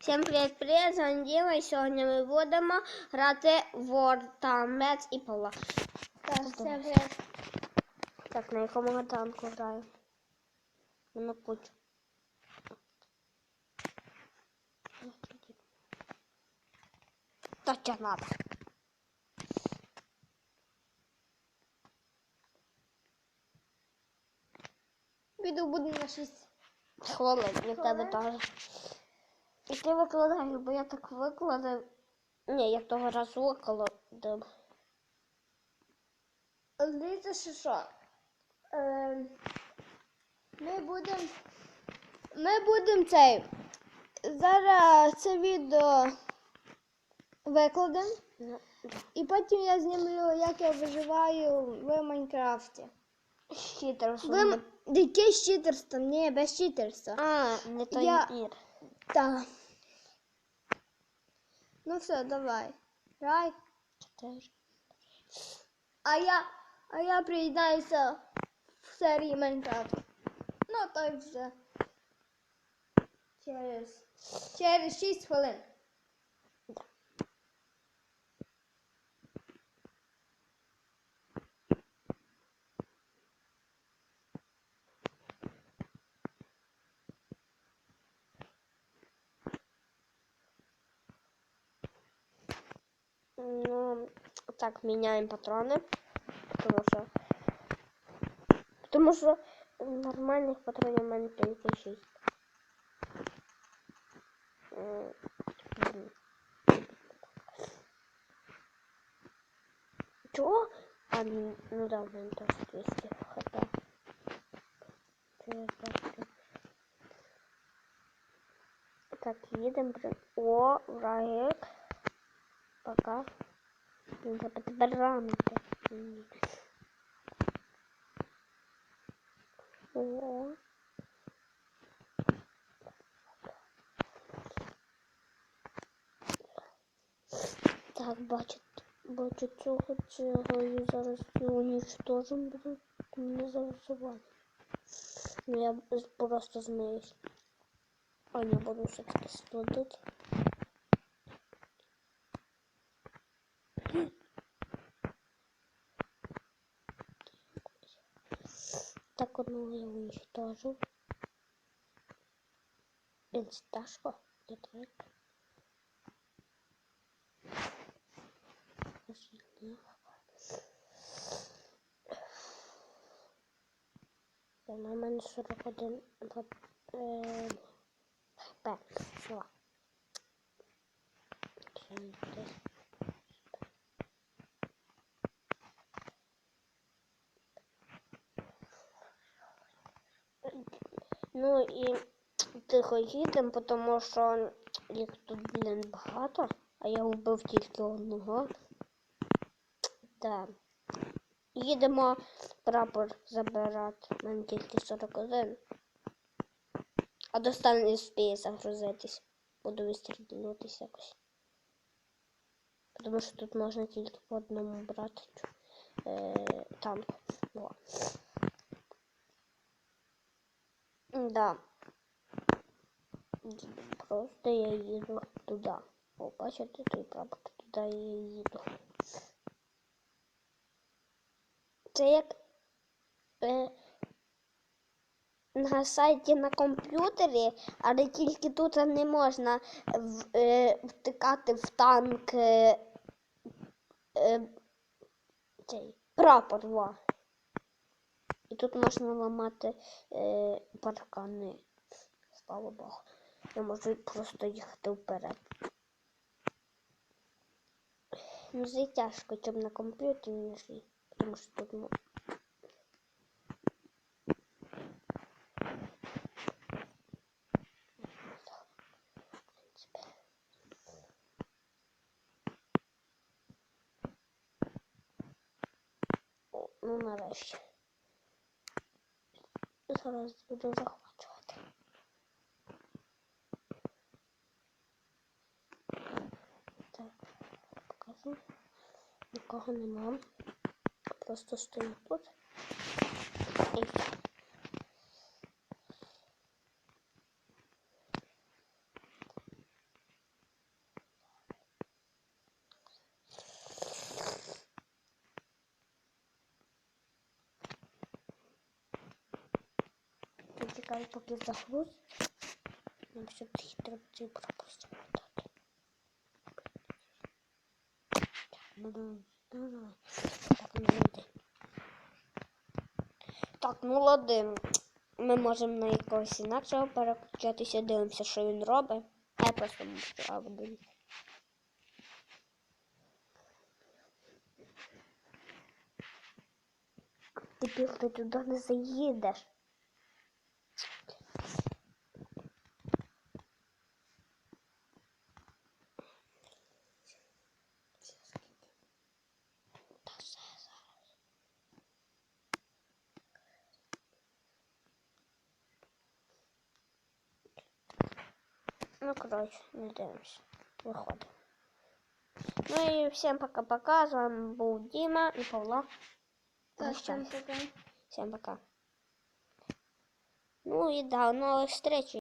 Всім привіт-привіт, з вами Діма, і сьогодні ми будемо грати в War Tamets і Павла. Так, всем привет. Так, на якому танку граю? Ну, На кучу. Та що надо? Відео буде на 6. Хвилин, і в тебе теж. І ти викладаєш, бо я так викладав. Ні, я того разу викладав. Дивіться, що що. Е, ми будемо. Ми будемо цей. Зараз це відео викладемо. Ну, І потім я знімлю, як я виживаю в Майнкрафті. Щитер Ви... Яке читерство? Ні, без читерства. А, не той Я- мір. Так. Ну все, давай. Рай. А я, а я приєднаюся в серії Майнкрафт. Ну, так вже. Через, через 6 хвилин. Ну, так, міняємо патрони. Тому що. Тому що нормальних патронів в мене тільки 6. Чого? А, ну ну да, в мене теж 200 хп. Це я бачу. Так, їдемо. при- О, врагик. Пока. Треба підбиранити. М. О. Так, бачу, бачу цього цього і зараз його буду. Не завживати. Ну я просто змиюсь. А не буду все-таки складати. Одного я уничтожил. Так. Остальных. Я на мене 41 е, хп. Окей, Ну і тихо їдемо, тому що їх тут, блін, багато, а я вбив тільки одного. Так. Їдемо прапор забирати. Мене тільки 41. А достане не вспіє загрузитись. Буду вистрілюватись якось. Тому що тут можна тільки по одному брати е, танк. Во. Да. Просто я їду туди. О, бачите, той прапор туди я їду. Це як е, на сайті на комп'ютері, але тільки тут не можна в, е, втикати в танк е, е, цей прапор. Во. Тут можна ламати е, паркани. Слава Богу. Я можу просто їхати вперед. Ну, це тяжко, чим на комп'ютері не жити. Тому що тут ну, ну нарешті. Зараз буду захвачувати. Так, покажу. Нікого нема. Просто стою тут. І. почекай, поки загруз. Нам все-таки треба цей пропуск дати. Ну, давай, давай. Так, ну йди. Так, ну ладно. Ми можемо на якогось інакшого переключатися, дивимося, що він робить. Я просто можу один. Дебіл, ти туди не заїдеш. Ну, коротше, не дивимося. Виходимо. Ну і всім пока-пока. З вами був Діма і Павло. Так, Прощаемся. всім пока. Всем пока. Ну и до новых встреч.